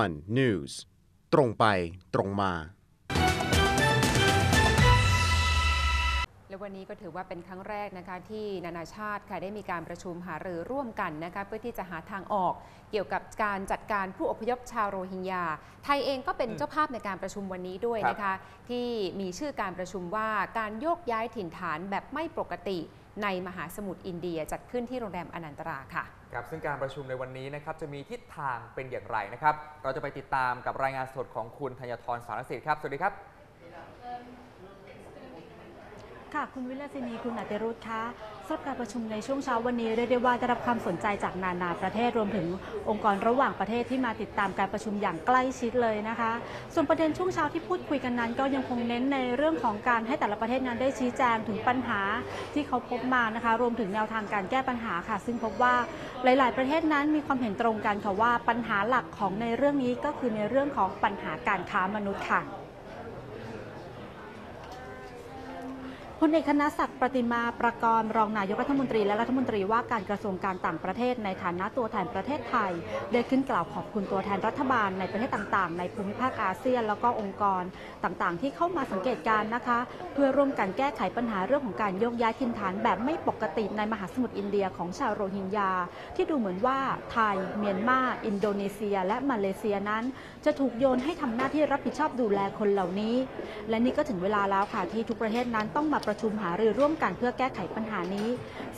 one news ตรงไปตรงมา และวันนี้ก็ถือว่าเป็นครั้งแรกนะคะที่นานาชาติค่ะได้มีการประชุมหารือร่วมกันนะคะเพื่อที่จะหาทางออก เกี่ยวกับการจัดการผู้อพยพชาวโรฮิงญา ไทยเองก็เป็นเจ้าภาพในการประชุมวันนี้ด้วยนะคะ ที่มีชื่อการประชุมว่าการโยกย้ายถิ่นฐานแบบไม่ปกติ ในมหาสมุทรอินเดียจัดขึ้นที่โรงแรมอนันตราค่ะครับซึ่งการประชุมในวันนี้นะครับจะมีทิศทางเป็นอย่างไรนะครับ เราจะไปติดตามกับรายงานสดของคุณธัญทรสารสิทธิ์ครับสวัสดีครับค่ะ คุณวิลาสินีคุณอติรุธคะ สำหรับการประชุมในช่วงเช้าวันนี้เรียกได้ว่าได้รับความสนใจจากนานาประเทศรวมถึงองค์กรระหว่างประเทศที่มาติดตามการประชุมอย่างใกล้ชิดเลยนะคะ ส่วนประเด็นช่วงเช้าที่พูดคุยกันนั้น ก็ยังคงเน้นในเรื่องของการให้แต่ละประเทศนั้นได้ชี้แจงถึงปัญหาที่เขาพบมานะคะ รวมถึงแนวทางการแก้ปัญหาค่ะ ซึ่งพบว่าหลาย ๆ ประเทศนั้นมีความเห็นตรงกันค่ะว่าปัญหาหลักของในเรื่องนี้ก็คือในเรื่องของปัญหาการค้ามนุษย์ค่ะ พลเอกคณะศักดิ์ประติมาประกรณ์รองนายกรัฐมนตรีและรัฐมนตรีว่าการกระทรวงการต่างประเทศในฐานะตัวแทนประเทศไทย ได้ขึ้นกล่าวขอบคุณตัวแทนรัฐบาลในประเทศต่างๆ ในภูมิภาคอาเซียน แล้วก็องค์กรต่างๆ ที่เข้ามาสังเกตการณ์นะคะ เพื่อร่วมกันแก้ไขปัญหาเรื่องของการโยกย้ายถิ่นฐานแบบไม่ปกติในมหาสมุทรอินเดียของชาวโรฮิงญา ที่ดูเหมือนว่าไทย เมียนมาอินโดนีเซีย และมาเลเซียนั้น จะถูกโยนให้ทำหน้าที่รับผิดชอบดูแลคนเหล่านี้ และนี่ก็ถึงเวลาแล้วค่ะที่ทุกประเทศนั้นต้องมาประชุมหารือร่วมกันเพื่อแก้ไขปัญหานี้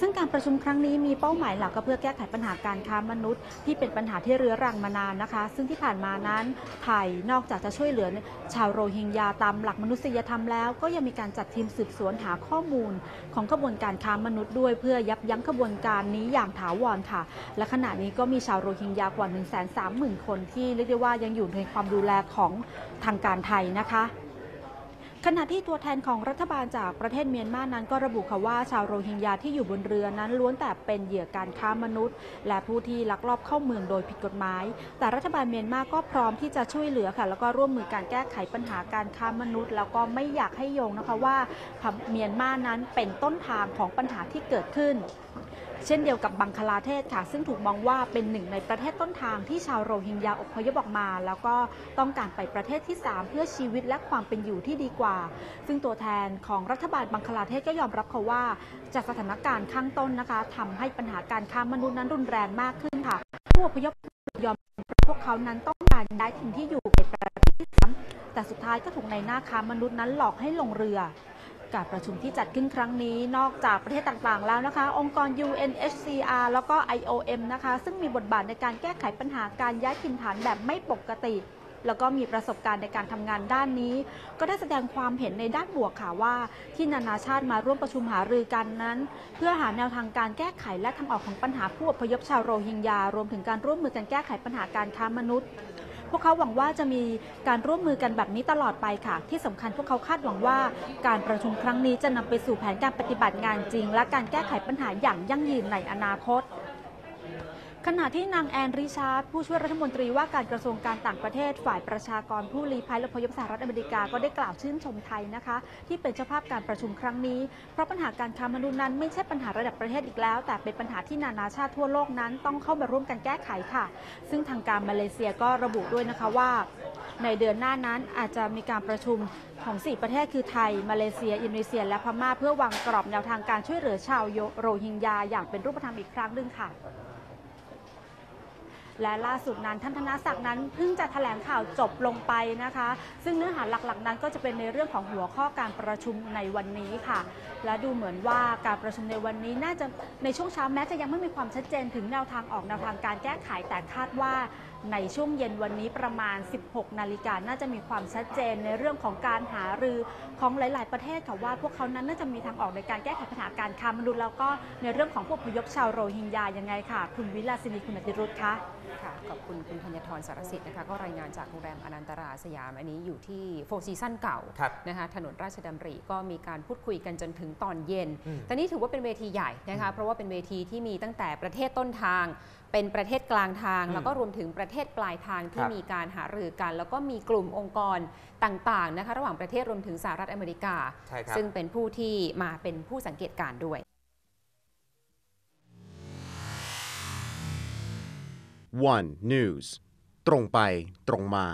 ซึ่งการประชุมครั้งนี้มีเป้าหมายหลักก็เพื่อแก้ไขปัญหาการค้ามนุษย์ ที่เป็นปัญหาที่เรื้อรังมานานนะคะ ซึ่งที่ผ่านมานั้นไทยนอกจากจะช่วยเหลือชาวโรฮิงญาตามหลักมนุษยธรรมแล้ว ก็ยังมีการจัดทีมสืบสวนหาข้อมูล ของขบวนการค้ามนุษย์ด้วยเพื่อยับยั้งขบวนการนี้อย่างถาวรค่ะ และขณะนี้ก็มีชาวโรฮิงญากว่า 1 3 0 0 0 0 คนที่เรียกได้ว่ายังอยู่ในความดูแลของทางการไทยนะคะ ขณะที่ตัวแทนของรัฐบาลจากประเทศเมียนมานั้นก็ระบุค่ะว่าชาวโรฮิงญาที่อยู่บนเรือนั้นล้วนแต่เป็นเหยื่อการค้ามนุษย์ และผู้ที่ลักลอบเข้าเมืองโดยผิดกฎหมาย แต่รัฐบาลเมียนมาก็พร้อมที่จะช่วยเหลือค่ะ แล้วก็ร่วมมือการแก้ไขปัญหาการค้ามนุษย์ แล้วก็ไม่อยากให้โยงนะคะว่าเมียนมานั้นเป็นต้นทางของปัญหาที่เกิดขึ้น เช่นเดียวกับบังคลาเทศค่ะ ซึ่งถูกมองว่าเป็นหนึ่งในประเทศต้นทางที่ชาวโรฮิงญาอพยพออกมา แล้วก็ต้องการไปประเทศที่ 3 เพื่อชีวิตและความเป็นอยู่ที่ดีกว่า ซึ่งตัวแทนของรัฐบาลบังคลาเทศก็ยอมรับค่ะว่าจากสถานการณ์ข้างต้นนะคะทำให้ปัญหาการค้ามนุษย์นั้นรุนแรงมากขึ้นค่ะ ผู้อพยพยอมรับพวกเขานั้นต้องการย้ายถิ่นที่อยู่ในประเทศที่สามแต่สุดท้ายก็ถูกในหน้าค้ามนุษย์นั้นหลอกให้ลงเรือ การประชุมที่จัดขึ้นครั้งนี้นอกจากประเทศต่างๆ แล้วนะคะ องค์กร UNHCR แล้วก็ IOM นะคะ ซึ่งมีบทบาทในการแก้ไขปัญหาการย้ายถิ่นฐานแบบไม่ปกติ แล้วก็มีประสบการณ์ในการทำงานด้านนี้ ก็ได้แสดงความเห็นในด้านบวกค่ะว่า ที่นานาชาติมาร่วมประชุมหารือกันนั้น เพื่อหาแนวทางการแก้ไขและทางออกของปัญหาผู้อพยพชาวโรฮิงญารวมถึงการร่วมมือกันแก้ไขปัญหาการค้ามนุษย์ พวกเขาหวังว่าจะมีการร่วมมือกันแบบนี้ตลอดไปค่ะ ที่สำคัญพวกเขาคาดหวังว่า การประชุมครั้งนี้จะนำไปสู่แผนการปฏิบัติงานจริง และการแก้ไขปัญหาอย่างยั่งยืนในอนาคต ขณะที่นางแอนริชาร์ดผู้ช่วยรัฐมนตรีว่าการกระทรวงการต่างประเทศฝ่ายประชากรผู้ลี้ภัยและพยพสหรัฐอเมริกาก็ได้กล่าวชื่นชมไทยนะคะ ที่เป็นเจ้าภาพการประชุมครั้งนี้ เพราะปัญหาการค้ามนุษย์นั้นไม่ใช่ปัญหาระดับประเทศอีกแล้ว แต่เป็นปัญหาที่นานาชาติทั่วโลกนั้นต้องเข้ามาร่วมกันแก้ไขค่ะ ซึ่งทางการมาเลเซียก็ระบุด้วยนะคะว่า ในเดือนหน้านั้นอาจจะมีการประชุมของ 4 ประเทศคือไทย มาเลเซีย อินโดนีเซีย และพม่าเพื่อวางกรอบแนวทางการช่วยเหลือชาวโรฮิงญาอย่างเป็นรูปธรรมอีกครั้งหนึ่งค่ะ และล่าสุดนั้นท่านธนศักดิ์นั้นเพิ่งจะแถลงข่าวจบลงไปนะคะ ซึ่งเนื้อหาหลักๆ นั้นก็จะเป็นในเรื่องของหัวข้อการประชุมในวันนี้ค่ะ และดูเหมือนว่าการประชุมในวันนี้น่าจะในช่วงเช้าแม้จะยังไม่มีความชัดเจนถึงแนวทางออกแนวทางการแก้ไขแต่คาดว่า ในช่วงเย็นวันนี้ประมาณ 16 นาฬิกาน่าจะมีความชัดเจนในเรื่องของการหารือของหลาย ๆ ประเทศค่ะว่าพวกเขานั้นน่าจะมีทางออกในการแก้ไขปัญหาการค้ามนุษย์แล้วก็ในเรื่องของผู้อพยพชาวโรฮิงญายังไงค่ะ คุณวิลาสินีคุณอติรุธคะค่ะขอบคุณคุณธัญทรสารสิทธิ์นะคะก็รายงานจากโรงแรมอนันตราสยามอันนี้อยู่ที่โฟซีซั่นเก่าครับนะคะถนนราชดำริก็มีการพูดคุยกันจนถึงตอนเย็นอืมแต่นี่ถือว่าเป็นเวทีใหญ่นะคะเพราะว่าเป็นเวทีที่มีตั้งแต่ประเทศต้นทางเป็นประเทศกลางทางอืมแล้วก็รวมถึงประเทศปลายทางที่ครับมีการหารือกัน แล้วก็มีกลุ่มองค์กรต่างๆนะคะระหว่างประเทศรวมถึงสหรัฐอเมริกาใช่ครับซึ่งเป็นผู้ที่มาเป็นผู้สังเกตการณ์ด้วย one news ตรงไปตรงมา